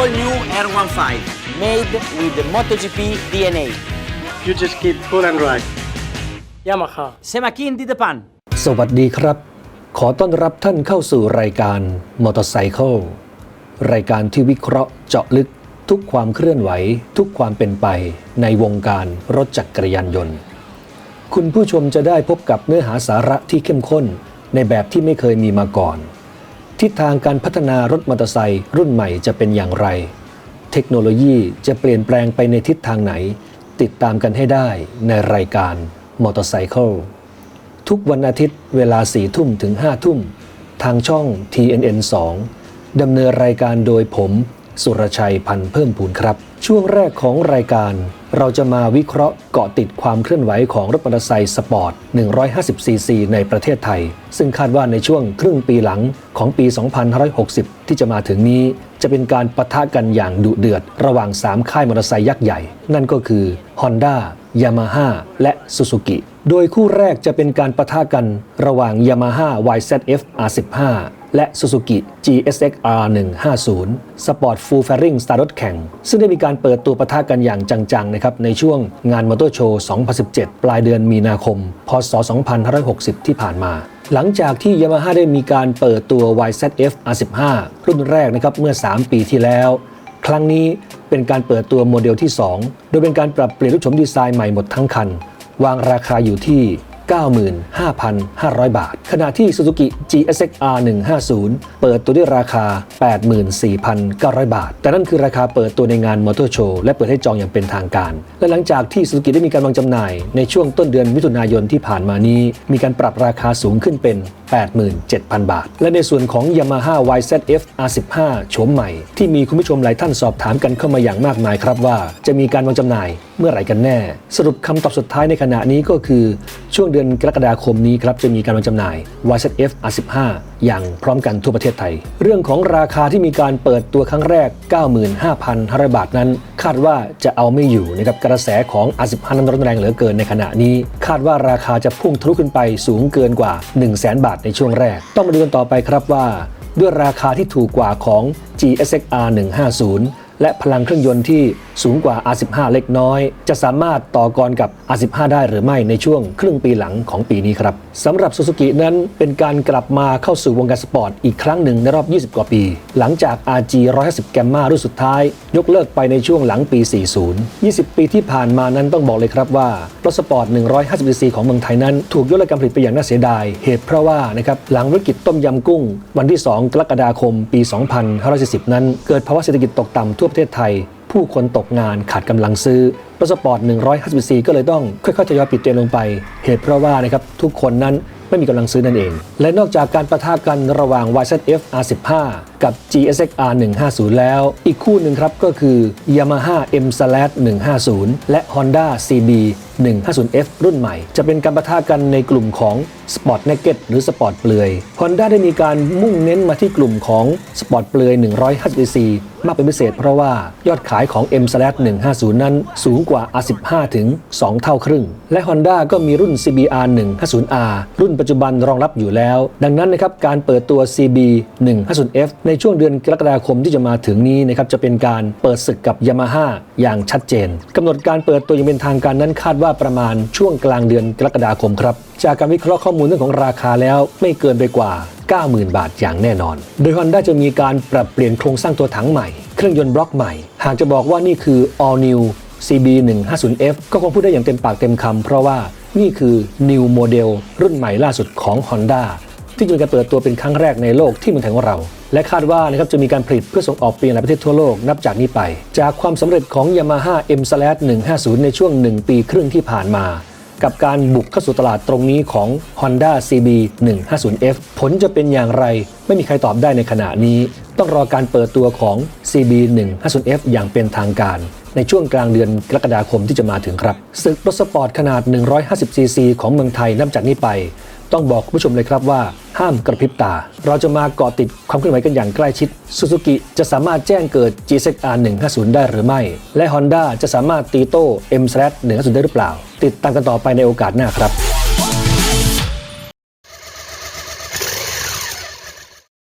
R15 made with the MotoGP DNA. You just keep cool and dry. Yamaha. Semakin di depan. สวัสดีครับ ขอต้อนรับท่านเข้าสู่รายการมอเตอร์ไซค์รายการที่วิเคราะห์เจาะลึกทุกความเคลื่อนไหว ทุกความเป็นไปในวงการรถจักรยานยนต์ คุณผู้ชมจะได้พบกับเนื้อหาสาระที่เข้มข้นในแบบที่ไม่เคยมีมาก่อน ทิศทางการพัฒนารถมอเตอร์ไซค์รุ่นใหม่จะเป็นอย่างไร เทคโนโลยีจะเปลี่ยนแปลงไปในทิศทางไหน ติดตามกันให้ได้ในรายการมอเตอร์ไซค์ทุกวันอาทิตย์เวลาสี่ทุ่มถึง5ทุ่ม ทางช่อง TNN 2ดำเนินรายการโดยผม สุรชัยพันธ์เพิ่มพูนครับ ช่วงแรกของรายการ เราจะมาวิเคราะห์เกาะติดความเคลื่อนไหวของรถมอเตอร์ไซค์สปอร์ต 150cc ในประเทศไทย ซึ่งคาดว่าในช่วงครึ่งปีหลังของปี 2560 ที่จะมาถึงนี้ จะเป็นการปะทะกันอย่างดุเดือด ระหว่าง 3 ค่ายมอเตอร์ไซค์ยักษ์ใหญ่ นั่นก็คือ Honda Yamaha และ Suzuki โดยคู่แรกจะเป็นการปะทะกันระหว่าง Yamaha YZF R15 และ Suzuki GSX R150 Sport Full Fairing Star รถแข่ง ซึ่งได้มีการเปิดตัวประทะกันอย่างจังๆนะครับในช่วงงานมอเตอร์โชว์ 2017 ปลายเดือนมีนาคม พศ 2560 ที่ผ่านมาหลังจากที่ Yamaha ได้มีการเปิดตัว YZF R15 รุ่นแรกนะครับเมื่อ 3 ปีที่แล้ว ครั้งนี้เป็นการเปิดตัวโมเดลที่ 2 โดยเป็นการปรับเปลี่ยนรูปโฉมดีไซน์ใหม่หมดทั้งคัน วางราคาอยู่ที่ 95,500 บาท ขณะที่ Suzuki GSX R150 เปิดตัวด้วยราคา 84,900 บาท แต่นั่นคือราคาเปิดตัวในงานมอเตอร์โชว์และเปิดให้จองอย่างเป็นทางการ และหลังจากที่ Suzuki ได้มีการวางจำหน่าย ในช่วงต้นเดือนมิถุนายนที่ผ่านมานี้ มีการปรับราคาสูงขึ้นเป็น 87,000 บาท และในส่วนของ Yamaha YZF R15 โฉมใหม่ ที่มีคุณผู้ชมหลายท่านสอบถามกันเข้ามาอย่างมากมายครับว่า จะมีการวางจำหน่าย เมื่อไหร่กันแน่ สรุปคำตอบสุดท้ายในขณะนี้ก็คือช่วงเดือนกรกฎาคมนี้ครับจะมีการวางจำหน่าย YZF R15 อย่างพร้อมกันทั่วประเทศไทย เรื่องของราคาที่มีการเปิดตัวครั้งแรก 95,500 บาทนั้น คาดว่าจะเอาไม่อยู่นะครับกระแสของ R15 นั้นร้อนแรงเหลือเกินในขณะนี้ คาดว่าราคาจะพุ่งทะลุขึ้นไปสูงเกินกว่า 100,000 บาทในช่วงแรก ต้องมาดูกันต่อไปครับว่า ด้วยราคาที่ถูกกว่าของ GSX R150 และพลังเครื่องยนต์ที่ สูงกว่า R15 เล็กน้อย จะสามารถต่อกรกับ R15 ได้หรือไม่ในช่วงครึ่งปีหลังของปีนี้ครับสำหรับ Suzuki นั้นเป็นการกลับมาเข้าสู่วงการสปอร์ตอีกครั้งหนึ่งในรอบ 20 กว่าปี หลังจาก RG 150 Gamma รุ่นสุดท้าย ยกเลิกไปในช่วงหลังปี 40 20 ปีที่ผ่านมานั้นต้องบอกเลยครับว่ารถสปอร์ต 150cc ของเมืองไทยนั้น ถูกยกเลิกการผลิตไปอย่างน่าเสียดาย เหตุเพราะว่านะครับหลังวิกฤตต้มยำกุ้ง วันที่ 2 กรกฎาคมปี 2540 นั้น เกิดภาวะเศรษฐกิจตกต่ำทั่วประเทศไทย ผู้คนตกงานขาดกำลังซื้อรถสปอร์ต154 ก็เลยต้องค่อยๆทยอยปิดเตียนลงไป เหตุเพราะว่านะครับทุกคนนั้น ไม่มีกำลังซื้อนั่นเอง และนอกจากการประทะกันระหว่าง YZF R15 กับ GSX R150 แล้ว อีกคู่หนึ่งครับก็คือ Yamaha M 150และ Honda CB 150F รุ่นใหม่ จะเป็นการประทะกันในกลุ่มของ Sport Naked หรือ Sport เปลือย Honda ได้มีการมุ่งเน้นมาที่กลุ่มของ Sport เปลือย 150cc มากเป็นพิเศษเพราะว่ายอดขายของ M 150 นั้นสูงกว่า R15 ถึง 2 เท่าครึ่ง และ Honda ก็มีรุ่น CBR 150R รุ่นปัจจุบันรองรับอยู่แล้ว ดังนั้นนะครับการเปิดตัว CB 150F ในช่วงเดือนกรกฎาคมที่จะมาถึงนี้นะครับจะเป็นการเปิดศึกกับ Yamaha อย่างชัดเจนกำหนดการเปิดตัวอย่างเป็นทางการนั้นคาดว่าประมาณช่วงกลางเดือนกรกฎาคมครับจากการวิเคราะห์ข้อมูลเรื่องของราคาแล้วไม่เกินไปกว่า 90,000 บาทอย่างแน่นอน โดย Honda จะมีการปรับเปลี่ยนโครงสร้างตัวถังใหม่ เครื่องยนต์บล็อกใหม่ หากจะบอกว่านี่คือ all new CB 150F ก็คงพูดได้อย่างเต็มปากเต็มคำเพราะว่า นี่คือ new model รุ่นใหม่ล่าสุดของ Honda ที่จะมีการเปิดตัวเป็นครั้งแรกในโลกที่เมืองไทยของเรา และคาดว่านะครับจะมีการผลิตเพื่อส่งออกไปยังหลายประเทศทั่วโลกนับจากนี้ไป จากความสำเร็จของ Yamaha M 150 ในช่วง 1 ปีครึ่งที่ผ่านมา กับการบุกเข้าสู่ตลาดตรงนี้ของ Honda CB 150F ผลจะเป็นอย่างไร ไม่มีใครตอบได้ในขณะนี้ ต้องรอการเปิดตัวของ CB 150F อย่างเป็นทางการ ในช่วงกลางเดือนกรกฎาคมที่จะมาถึงครับศึกรถสปอร์ตขนาด 150cc ของเมืองไทยนับจากนี้ไป ต้องบอกคุณผู้ชมเลยครับว่า ห้ามกระพริบตา เราจะมาเกาะติดความเคลื่อนไหวกันอย่างใกล้ชิดซูซูกิจะสามารถแจ้งเกิด GSX-R 150 ได้หรือไม่ และ Honda จะสามารถตีโต้ M 150ได้หรือเปล่า ติดตามกันต่อไปในโอกาสหน้าครับ